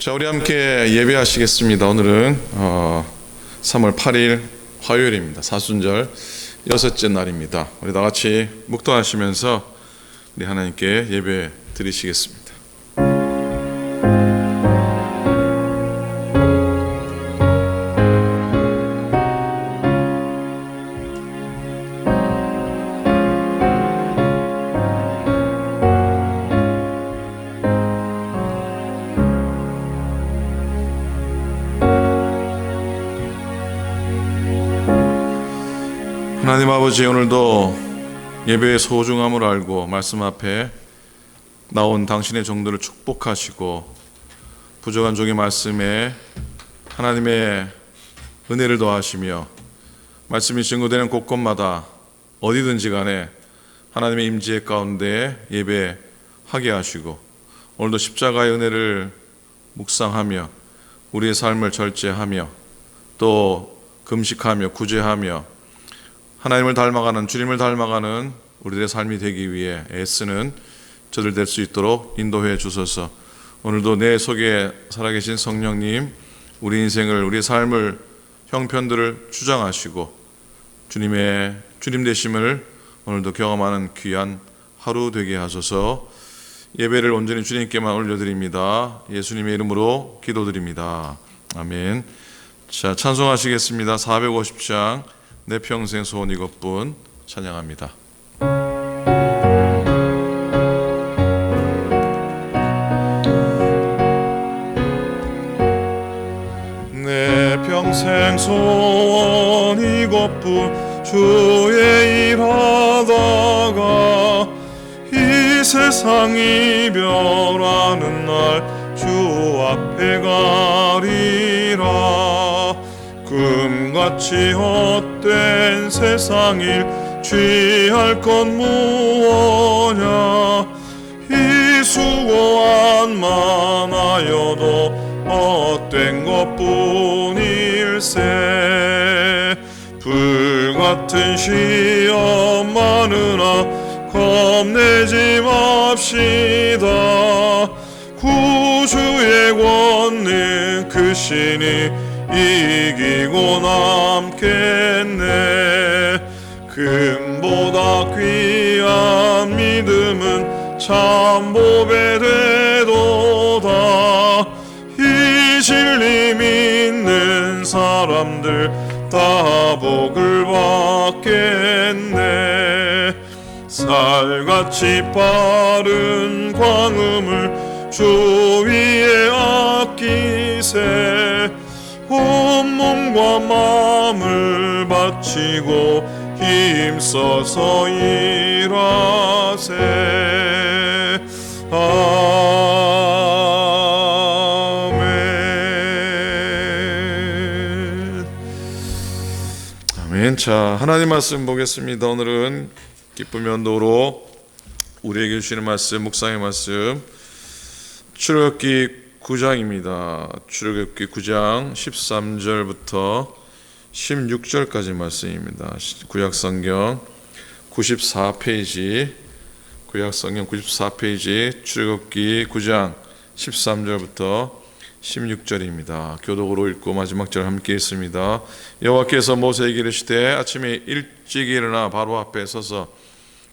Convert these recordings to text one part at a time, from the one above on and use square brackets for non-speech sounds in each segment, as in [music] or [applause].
자, 우리 함께 예배하시겠습니다. 오늘은 어, 3월 8일 화요일입니다. 사순절 여섯째 날입니다. 우리 다 같이 묵도하시면서 우리 하나님께 예배 드리시겠습니다. 예배의 소중함을 알고 말씀 앞에 나온 당신의 종들을 축복하시고 부족한 종의 말씀에 하나님의 은혜를 더하시며 말씀이 증거되는 곳곳마다 어디든지 간에 하나님의 임재 가운데 예배하게 하시고 오늘도 십자가의 은혜를 묵상하며 우리의 삶을 절제하며 또 금식하며 구제하며 하나님을 닮아가는 주님을 닮아가는 우리들의 삶이 되기 위해 애쓰는 저들 될 수 있도록 인도해 주소서. 오늘도 내 속에 살아계신 성령님, 우리 인생을 우리 삶을 형편들을 주장하시고 주님의 주님 되심을 오늘도 경험하는 귀한 하루 되게 하소서. 예배를 온전히 주님께만 올려드립니다. 예수님의 이름으로 기도드립니다. 아멘. 자 찬송하시겠습니다. 450장. 내 평생 소원 이것뿐 찬양합니다. 내 평생 소원 이것뿐 주의 일하다가 이 세상 이별하는 날 주 앞에 가리라 금 같이 헛된 세상일 취할 건 무엇냐? 이 수고한 많아여도 헛된 것뿐일세. 불같은 시험 많으나 겁내지 맙시다. 구주의 권능 그 신이 이기고 남겠네. 금보다 귀한 믿음은 참 보배 되도다. 이 진리 믿는 사람들 다 복을 받겠네. 살같이 빠른 광음을 주 위에 아끼세 온 몸과 마음을 바치고 힘써서 일하세. 아멘. 아멘. 자 하나님 말씀 보겠습니다. 오늘은 기쁨의 언도로 우리에게 주시는 말씀 묵상의 말씀 출애굽기 9장입니다. 출애굽기 9장 13절부터 16절까지 말씀입니다. 구약 성경 94페이지 구약 성경 94페이지 출애굽기 9장 13절부터 16절입니다. 교독으로 읽고 마지막 절 함께 읽습니다. 여호와께서 모세에게 이르시되 아침에 일찍 일어나 바로 앞에 서서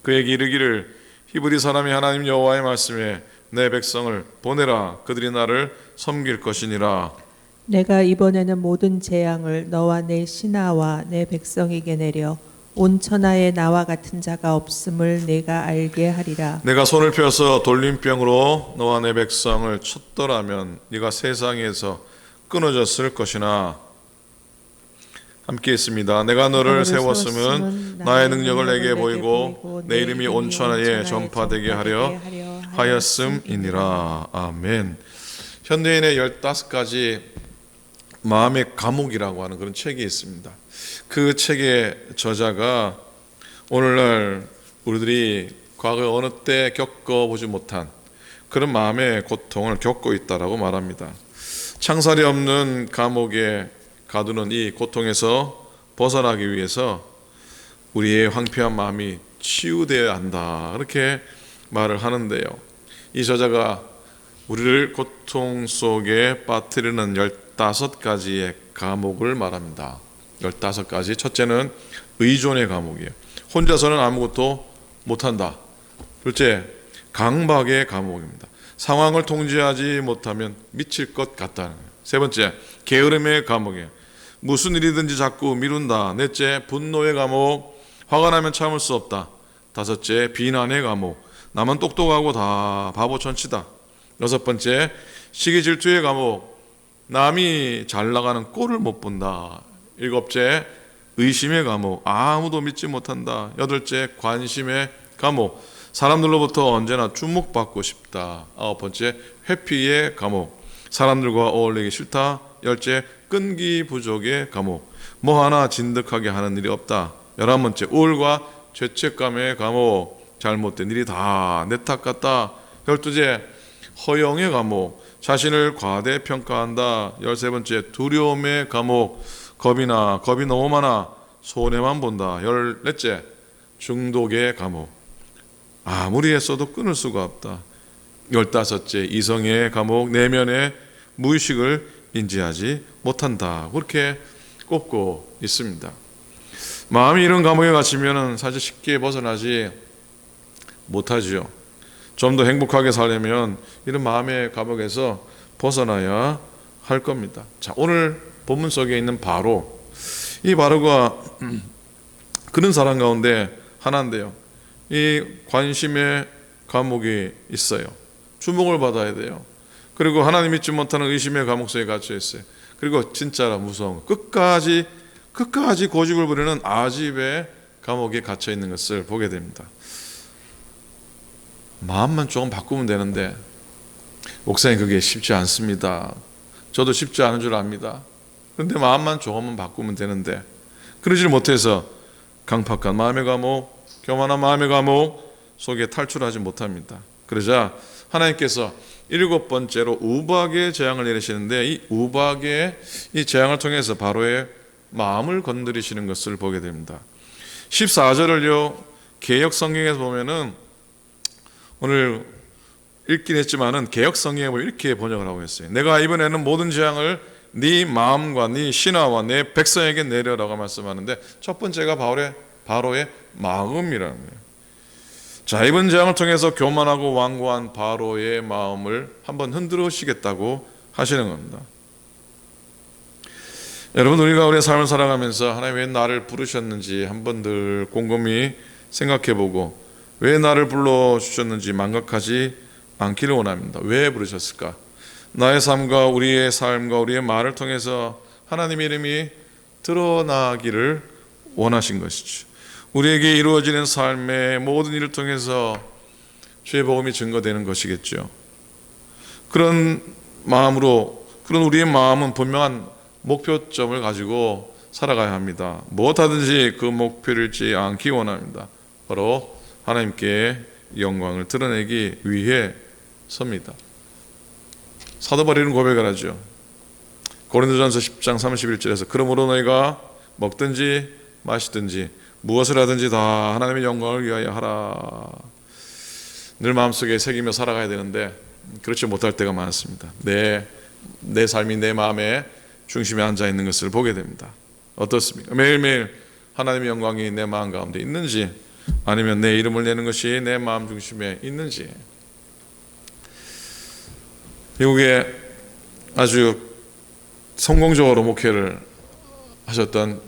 그에게 이르기를 히브리 사람이 하나님 여호와의 말씀에 내 백성을 보내라 그들이 나를 섬길 것이니라 내가 이번에는 모든 재앙을 너와 내 신하와 내 백성에게 내려 온 천하에 나와 같은 자가 없음을 내가 알게 하리라. 내가 손을 펴서 돌림병으로 너와 내 백성을 쳤더라면 네가 세상에서 끊어졌을 것이나 함께 있습니다. 내가 너를 세웠음은 나의 능력을 내게 보이고 내 이름이 온 천하에 전파되게 하려 하였음이니라. 아멘. 현대인의 15가지 마음의 감옥이라고 하는 그런 책이 있습니다. 그 책의 저자가 오늘날 우리들이 과거 어느 때 겪어보지 못한 그런 마음의 고통을 겪고 있다라고 말합니다. 창살이 없는 감옥에 가두는 이 고통에서 벗어나기 위해서 우리의 황폐한 마음이 치유되어야 한다. 그렇게 말을 하는데요. 이 저자가 우리를 고통 속에 빠뜨리는 15가지의 감옥을 말합니다. 15가지. 첫째는 의존의 감옥이에요. 혼자서는 아무것도 못한다. 둘째, 강박의 감옥입니다. 상황을 통제하지 못하면 미칠 것 같다는 거예요. 세 번째, 게으름의 감옥이에요. 무슨 일이든지 자꾸 미룬다. 넷째, 분노의 감옥. 화가 나면 참을 수 없다. 다섯째, 비난의 감옥. 나만 똑똑하고 다 바보 천치다. 여섯 번째, 시기 질투의 감옥. 남이 잘 나가는 꼴을 못 본다. 일곱째, 의심의 감옥. 아무도 믿지 못한다. 여덟째, 관심의 감옥. 사람들로부터 언제나 주목받고 싶다. 아홉 번째, 회피의 감옥. 사람들과 어울리기 싫다. 열째, 끈기 부족의 감옥. 뭐 하나 진득하게 하는 일이 없다. 열한 번째, 우울과 죄책감의 감옥. 잘못된 일이 다 내 탓 같다. 열두째, 허영의 감옥. 자신을 과대평가한다. 열세 번째, 두려움의 감옥. 겁이나 겁이 너무 많아 손해만 본다. 열넷째, 중독의 감옥. 아무리 했어도 끊을 수가 없다. 열다섯째, 이성의 감옥, 내면의 무의식을 인지하지 못한다. 그렇게 꼽고 있습니다. 마음이 이런 감옥에 갇히면 사실 쉽게 벗어나지 못하지요. 좀 더 행복하게 살려면 이런 마음의 감옥에서 벗어나야 할 겁니다. 자, 오늘 본문 속에 있는 바로 이 바로가 [clears throat] 그런 사람 가운데 하나인데요. 이 관심의 감옥이 있어요. 주목을 받아야 돼요. 그리고 하나님 믿지 못하는 의심의 감옥 속에 갇혀 있어요. 그리고 진짜라 무서운 거. 끝까지 끝까지 고집을 부리는 아집의 감옥에 갇혀 있는 것을 보게 됩니다. 마음만 조금 바꾸면 되는데 목사님 그게 쉽지 않습니다. 저도 쉽지 않은 줄 압니다. 그런데 마음만 조금만 바꾸면 되는데 그러질 못해서 강팍한 마음의 감옥, 교만한 마음의 감옥 속에 탈출하지 못합니다. 그러자 하나님께서 일곱 번째로 우박의 재앙을 내리시는데 이 우박의 이 재앙을 통해서 바로의 마음을 건드리시는 것을 보게 됩니다. 14절을요 개혁 성경에서 보면은 오늘 읽긴 했지만은 개혁 성경에 보면 이렇게 번역을 하고 있어요. 내가 이번에는 모든 재앙을 네 마음과 네 신하와 내 백성에게 내려라고 말씀하는데 첫 번째가 바로의 바로의 마음이라는 거예요. 자 이번 재앙을 통해서 교만하고 완고한 바로의 마음을 한번 흔들으시겠다고 하시는 겁니다. 여러분 우리가 우리의 삶을 살아가면서 하나님 왜 나를 부르셨는지 한번 늘 곰곰이 생각해보고 왜 나를 불러 주셨는지 망각하지 않기를 원합니다. 왜 부르셨을까? 나의 삶과 우리의 삶과 우리의 말을 통해서 하나님 이름이 드러나기를 원하신 것이죠. 우리에게 이루어지는 삶의 모든 일을 통해서 주의 복음이 증거되는 것이겠죠. 그런 마음으로 그런 우리의 마음은 분명한 목표점을 가지고 살아가야 합니다. 무엇하든지 그 목표를 잃지 않기 원합니다. 바로 하나님께 영광을 드러내기 위해 섭니다. 사도 바울은 고백을 하죠. 고린도전서 10장 31절에서 그러므로 너희가 먹든지 마시든지 무엇을 하든지 다 하나님의 영광을 위하여 하라. 늘 마음속에 새기며 살아가야 되는데 그렇지 못할 때가 많습니다. 내, 내 삶이 내 마음에 중심에 앉아 있는 것을 보게 됩니다. 어떻습니까? 매일매일 하나님의 영광이 내 마음 가운데 있는지 아니면 내 이름을 내는 것이 내 마음 중심에 있는지 미국에 아주 성공적으로 목회를 하셨던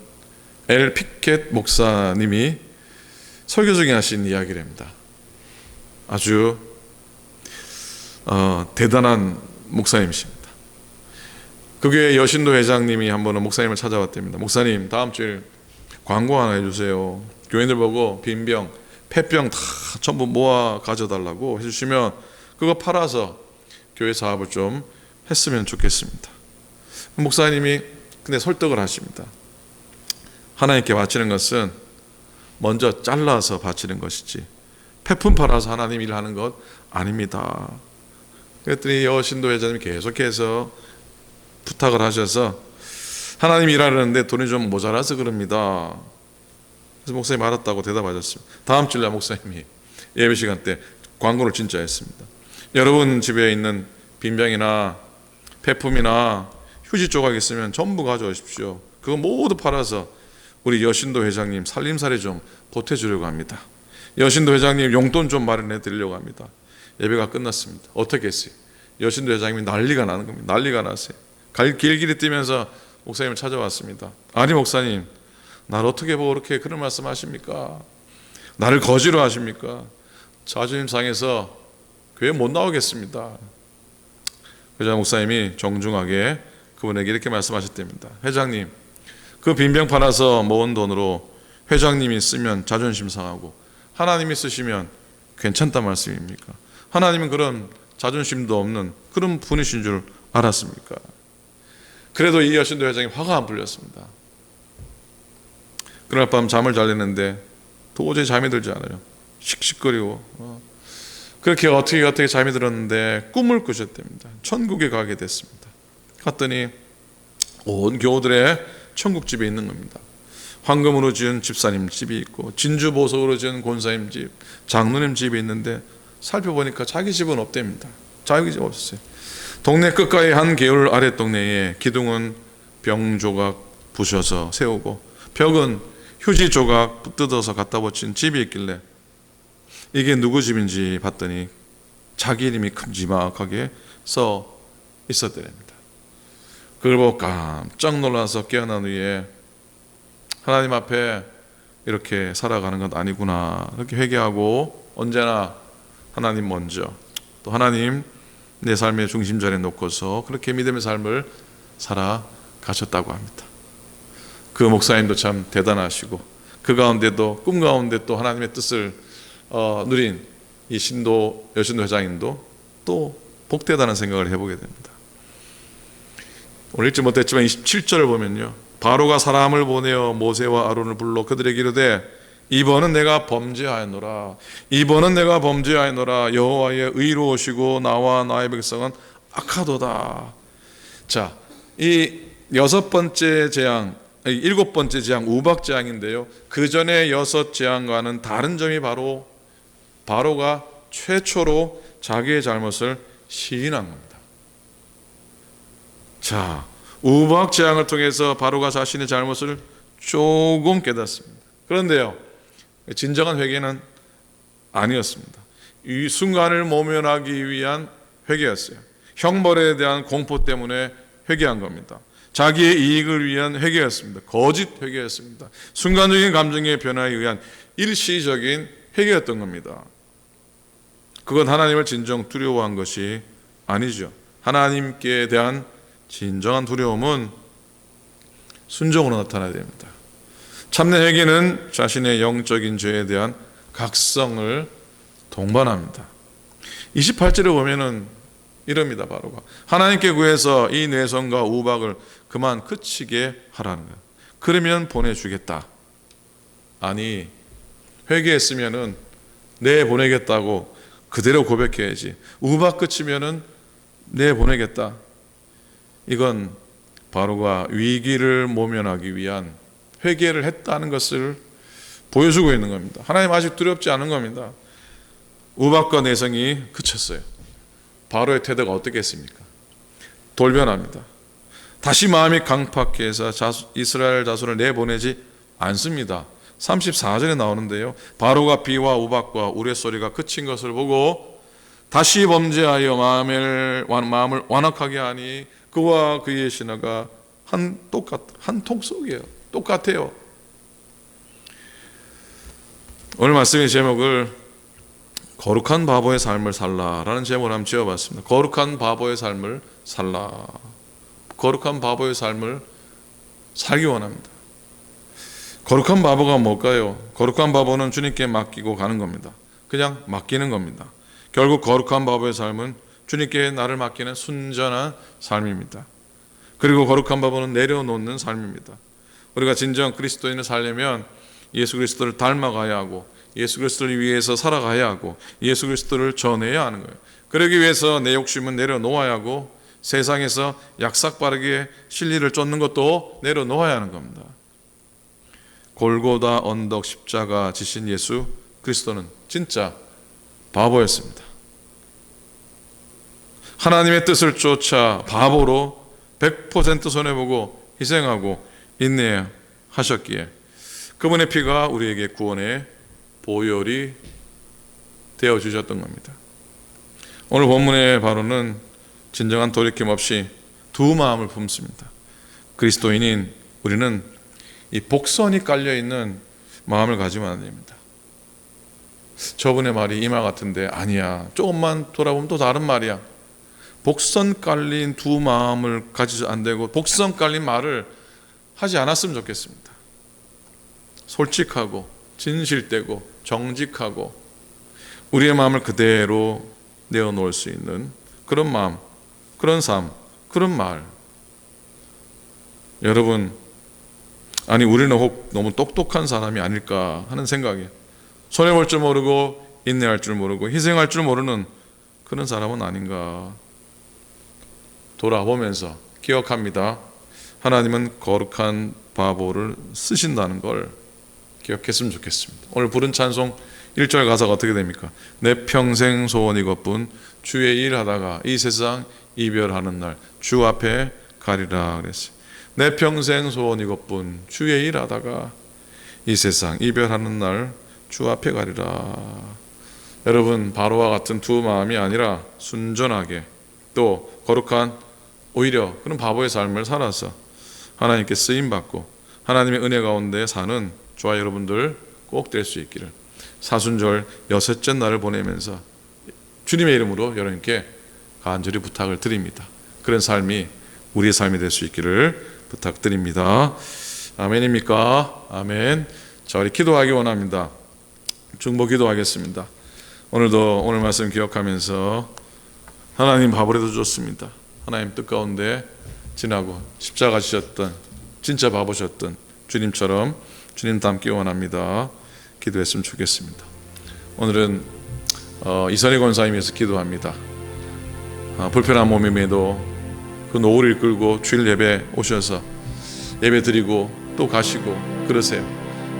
엘 피켓 목사님이 설교 중에 하신 이야기랍니다. 아주 어, 대단한 목사님이십니다. 그 교회 여신도 회장님이 한 번은 목사님을 찾아왔답니다. 목사님 다음 주에 광고 하나 해주세요. 교인들 보고 빈병, 폐병 다 전부 모아 가져달라고 해주시면 그거 팔아서 교회 사업을 좀 했으면 좋겠습니다. 목사님이 근데 설득을 하십니다. 하나님께 바치는 것은 먼저 잘라서 바치는 것이지 폐품 팔아서 하나님 일 하는 것 아닙니다. 그랬더니 여신도 회장님이 계속해서 부탁을 하셔서 하나님 일하려는데 돈이 좀 모자라서 그럽니다. 그래서 목사님 알았다고 대답하셨습니다. 다음 주날 목사님이 예배 시간 때 광고를 진짜 했습니다. 여러분 집에 있는 빈병이나 폐품이나 휴지 조각 있으면 전부 가져오십시오. 그거 모두 팔아서 우리 여신도 회장님 살림살이 좀 보태주려고 합니다. 여신도 회장님 용돈 좀 마련해 드리려고 합니다. 예배가 끝났습니다. 어떻게 했어요? 여신도 회장님이 난리가 나는 겁니다. 난리가 났어요. 갈- 길길이 뛰면서 목사님을 찾아왔습니다. 아니 목사님, 나를 어떻게 보고 그렇게 그런 말씀 하십니까? 나를 거지로 하십니까? 자존심 상해서 교회 못 나오겠습니다. 그자 목사님이 정중하게 그분에게 이렇게 말씀하셨답니다. 회장님, 그 빈병 팔아서 모은 돈으로 회장님이 쓰면 자존심 상하고 하나님이 쓰시면 괜찮단 말씀입니까? 하나님은 그런 자존심도 없는 그런 분이신 줄 알았습니까? 그래도 이 여신도 회장이 화가 안 풀렸습니다. 그날 밤 잠을 잘렸는데 도저히 잠이 들지 않아요. 씩씩거리고 어. 그렇게 어떻게 어떻게 잠이 들었는데 꿈을 꾸셨답니다. 천국에 가게 됐습니다. 갔더니 온 교우들의 천국 집에 있는 겁니다. 황금으로 지은 집사님 집이 있고 진주 보석으로 지은 권사님 집, 장로님 집이 있는데 살펴보니까 자기 집은 없답니다. 자기 집 없었어요. 동네 끝가에 한 개울 아래 동네에 기둥은 병 조각 부셔서 세우고 벽은 휴지 조각 뜯어서 갖다 붙인 집이 있길래 이게 누구 집인지 봤더니 자기 이름이 큼지막하게 써 있었더랍니다. 그걸 보고 깜짝 놀라서 깨어난 후에 하나님 앞에 이렇게 살아가는 건 아니구나 이렇게 회개하고 언제나 하나님 먼저 또 하나님 내 삶의 중심 자리에 놓고서 그렇게 믿음의 삶을 살아가셨다고 합니다. 그 목사님도 참 대단하시고 그 가운데도 꿈 가운데 또 하나님의 뜻을 어, 누린 이 신도 여신도 회장님도 또 복되다는 생각을 해보게 됩니다. 오늘 읽지 못했지만 27절을 보면요. 바로가 사람을 보내어 모세와 아론을 불러 그들에게 이르되 이번은 내가 범죄하였노라 이번은 내가 범죄하였노라 여호와의 의로우시고 나와 나의 백성은 악하도다 자, 이 여섯 번째 재앙, 일곱 번째 재앙 우박 재앙인데요. 그 전에 여섯 재앙과는 다른 점이 바로 바로가 최초로 자기의 잘못을 시인한 겁니다. 자, 우박 재앙을 통해서 바로가 자신의 잘못을 조금 깨닫습니다. 그런데요, 진정한 회개는 아니었습니다. 이 순간을 모면하기 위한 회개였어요. 형벌에 대한 공포 때문에 회개한 겁니다. 자기의 이익을 위한 회개였습니다. 거짓 회개였습니다. 순간적인 감정의 변화에 의한 일시적인 회개였던 겁니다. 그건 하나님을 진정 두려워한 것이 아니죠. 하나님께 대한 진정한 두려움은 순종으로 나타나야 됩니다. 참된 회개는 자신의 영적인 죄에 대한 각성을 동반합니다. 28절에 보면은 이럽니다. 바로가 하나님께 구해서 이 뇌성과 우박을 그만 그치게 하라는 거예요. 그러면 보내주겠다. 아니 회개했으면은 내 보내겠다고 그대로 고백해야지. 우박 그치면은 내 보내겠다. 이건 바로가 위기를 모면하기 위한 회개를 했다는 것을 보여주고 있는 겁니다. 하나님 아직 두렵지 않은 겁니다. 우박과 내성이 그쳤어요. 바로의 태도가 어떻겠습니까? 돌변합니다. 다시 마음이 강팍해서 자수, 이스라엘 자손을 내보내지 않습니다. 34절에 나오는데요. 바로가 비와 우박과 우레소리가 그친 것을 보고 다시 범죄하여 마음을, 마음을 완악하게 하니 그와 그의 신하가 한 똑같 한 통 속이에요. 똑같아요. 오늘 말씀의 제목을 거룩한 바보의 삶을 살라라는 제목을 한번 지어봤습니다. 거룩한 바보의 삶을 살라. 거룩한 바보의 삶을 살기 원합니다. 거룩한 바보가 뭘까요? 거룩한 바보는 주님께 맡기고 가는 겁니다. 그냥 맡기는 겁니다. 결국 거룩한 바보의 삶은 주님께 나를 맡기는 순전한 삶입니다. 그리고 거룩한 바보는 내려놓는 삶입니다. 우리가 진정 그리스도인을 살려면 예수 그리스도를 닮아가야 하고 예수 그리스도를 위해서 살아가야 하고 예수 그리스도를 전해야 하는 거예요. 그러기 위해서 내 욕심은 내려놓아야 하고 세상에서 약삭빠르게 진리를 쫓는 것도 내려놓아야 하는 겁니다. 골고다 언덕 십자가 지신 예수 그리스도는 진짜 바보였습니다. 하나님의 뜻을 쫓아 바보로 100% 손해보고 희생하고 인내하셨기에 그분의 피가 우리에게 구원의 보혈이 되어 주셨던 겁니다. 오늘 본문의 바로는 진정한 돌이킴 없이 두 마음을 품습니다. 그리스도인인 우리는 이 복선이 깔려 있는 마음을 가지면 안 됩니다. 저분의 말이 이말 같은데 아니야. 조금만 돌아보면 또 다른 말이야. 복선 깔린 두 마음을 가지지 안 되고 복선 깔린 말을 하지 않았으면 좋겠습니다. 솔직하고 진실되고 정직하고 우리의 마음을 그대로 내어놓을 수 있는 그런 마음, 그런 삶, 그런 말. 여러분, 아니 우리는 혹 너무 똑똑한 사람이 아닐까 하는 생각이 손해볼 줄 모르고 인내할 줄 모르고 희생할 줄 모르는 그런 사람은 아닌가 돌아보면서 기억합니다. 하나님은 거룩한 바보를 쓰신다는 걸 기억했으면 좋겠습니다. 오늘 부른 찬송 1절 가사가 어떻게 됩니까? 내 평생 소원 이 것뿐 주의 일 하다가 이 세상 이별하는 날 주 앞에 가리라 그랬어요. 내 평생 소원 이 것뿐 주의 일 하다가 이 세상 이별하는 날 주 앞에 가리라. 여러분 바로와 같은 두 마음이 아니라 순전하게 또 거룩한 오히려 그런 바보의 삶을 살아서 하나님께 쓰임 받고 하나님의 은혜 가운데 사는 저와 여러분들 꼭 될 수 있기를 사순절 여섯째 날을 보내면서 주님의 이름으로 여러분께 간절히 부탁을 드립니다. 그런 삶이 우리의 삶이 될 수 있기를 부탁드립니다. 아멘입니까? 아멘. 자, 우리 기도하기 원합니다. 중보 기도하겠습니다. 오늘도 오늘 말씀 기억하면서 하나님 바보라도 좋습니다. 하나님 뜻 가운데 지나고 십자가 지셨던 진짜 바보셨던 주님처럼 주님 닮기 원합니다. 기도했으면 좋겠습니다. 오늘은 어, 이선희 권사님에서 기도합니다. 아, 불편한 몸임에도 그 노후를 끌고 주일 예배 오셔서 예배 드리고 또 가시고 그러세요.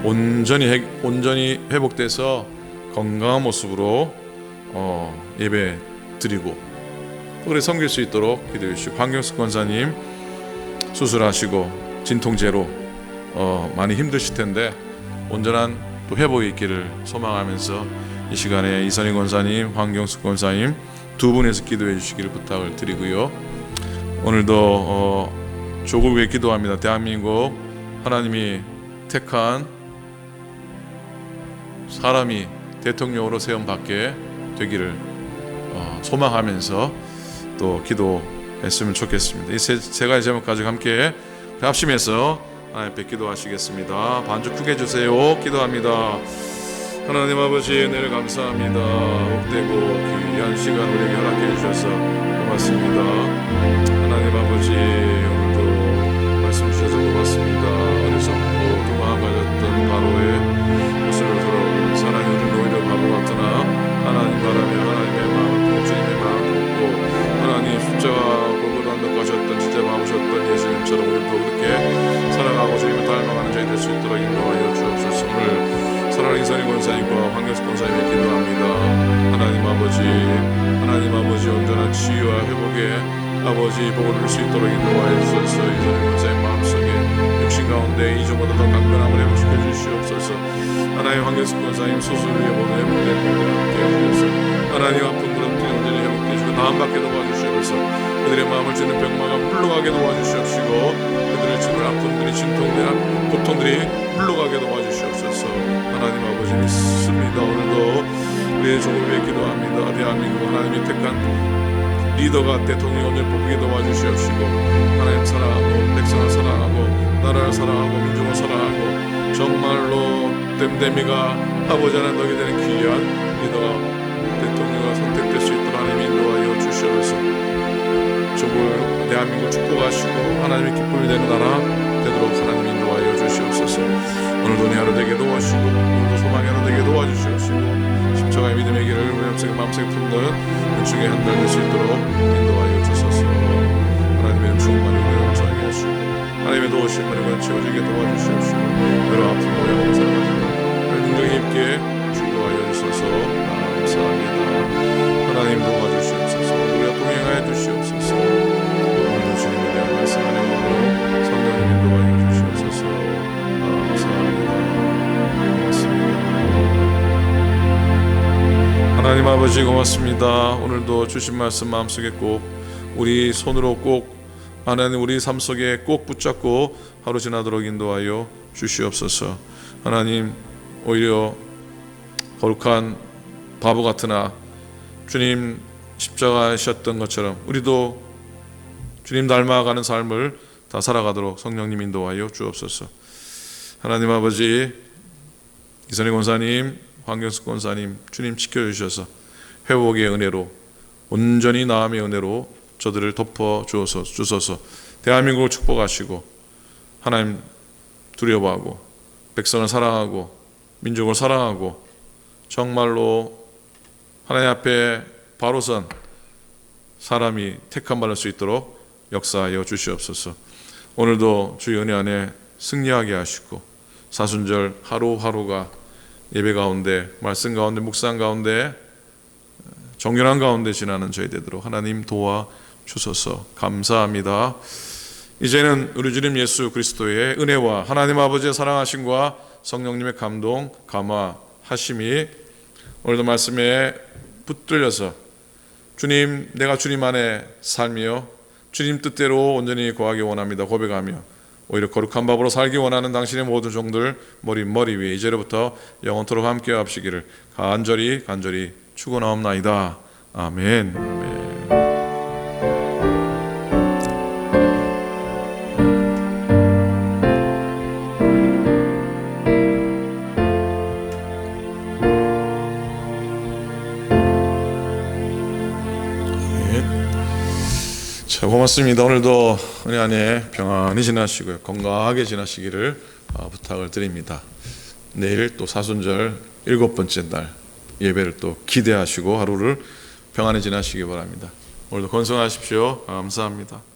온전히 회, 온전히 회복돼서 건강한 모습으로 어, 예배 드리고 또 그래 섬길 수 있도록 기도해 주시고 황경숙 권사님 수술하시고 진통제로 어, 많이 힘드실 텐데 온전한 또 회복이 있기를 소망하면서 이 시간에 이선희 권사님, 황경숙 권사님 두 분에서 기도해 주시기를 부탁을 드리고요. 오늘도 어, 조국 위해 기도합니다. 대한민국 하나님이 택한 사람이 대통령으로 세움 받게 되기를 어, 소망하면서 또 기도했으면 좋겠습니다. 이 세, 세 가지 제목까지 함께 합심해서 하나님 앞에 기도하시겠습니다. 반주 크게 해주세요. 기도합니다. 하나님 아버지 은혜를 감사합니다. 복되고 귀한 시간 우리에게 허락해 주셔서 고맙습니다. 하나님 아버지 오늘도 말씀 주셔서 고맙습니다. 어리석고 도망 가졌던 가셨던 진짜 바보셨던 예수님처럼 우리도 그렇게 살아가고 주님을 닮아가는 저희 될 수 있도록 인도하여 주옵소서 오늘 사랑하는 이선희 권사님과 황경수 권사님에 기도합니다. 하나님 아버지, 하나님 아버지 온전한 치유와 회복에 아버지 복을 누릴 수 있도록 인도하여 주셔서 이선희 권사님 마음속에 육신 가운데 이전보다 더 강건함을 회복시켜 주시옵소서. 하나님 황경수 권사님 수술 위에 모든 회복된 분들 함께 해주셔서 하나님 아픈 그런 병들이 회복해 주고 나음받게 도와주시옵소서. 그들의 마음을 찌는 병마가 물러가게 도와주시옵시고 그들의 지는 아픔들이 진통들이 고통들이 물러가게 도와주시옵소서. 하나님 아버지 믿습니다. 오늘도 우리의 조국 위해 기도합니다. 대한민국 하나님이 택한 리더가 대통령 언제 뽑히게 도와주시옵시고 하나님 사랑하고 백성을 사랑하고 나라를 사랑하고 민족을 사랑하고 정말로 댐댐이가 아버지 하나님 너게 되는 귀한 리더가 대통령과 선택될 수 있도록 하나님 인도하여 주시옵소서 대한민국 축복하시고 하나님의 기쁨이 되는 나라 되도록 하나님 인도하여 주시옵소서. 오늘도 내 하루 되게 도와주시고 오늘도 소망의 하루 되게 도와주시옵시고 십자가의 믿음의 길을 마음속에 마음속에 품는 은총의 한달 될수 있도록 인도하여 주소서. 하나님의 충만히 우리 넘쳐나게 하시고 하나님의 도우신 은혜가 채워지게 도와주시옵시고 외로 아픈 모양으로 살아가지고 능력이 있게 축복하여 주소서. 감사합니다 아버지 고맙습니다. 오늘도 주신 말씀 마음속에 꼭 우리 손으로 꼭 하나님 우리 삶 속에 꼭 붙잡고 하루 지나도록 인도하여 주시옵소서. 하나님 오히려 거룩한 바보 같으나 주님 십자가하셨던 것처럼 우리도 주님 닮아가는 삶을 다 살아가도록 성령님 인도하여 주옵소서. 하나님 아버지 이선희 권사님, 황경숙 권사님 주님 지켜주셔서 회복의 은혜로 온전히 나음의 은혜로 저들을 덮어 주어서 주소서 대한민국을 축복하시고 하나님 두려워하고 백성을 사랑하고 민족을 사랑하고 정말로 하나님 앞에 바로선 사람이 택함 받을 수 있도록 역사하여 주시옵소서. 오늘도 주의 은혜 안에 승리하게 하시고 사순절 하루하루가 예배 가운데 말씀 가운데 묵상 가운데 정결한 가운데 지나는 저희 되도록 하나님 도와 주소서 감사합니다. 이제는 우리 주님 예수 그리스도의 은혜와 하나님 아버지의 사랑하심과 성령님의 감동 감화 하심이 오늘도 말씀에 붙들려서 주님 내가 주님 안에 살며 주님 뜻대로 온전히 거하기 원합니다 고백하며 오히려 거룩한 법으로 살기 원하는 당신의 모든 종들 머리 머리 위에 이제로부터 영원토록 함께 합시기를 간절히 간절히 축원하옵나이다 아멘. 아멘. 고맙습니다. 오늘도 은혜 안에 평안히 지나시고요. 건강하게 지나시기를 어, 부탁을 드립니다. 내일 또 사순절 일곱 번째 날 예배를 또 기대하시고 하루를 평안히 지나시기 바랍니다. 오늘도 건강하십시오. 감사합니다.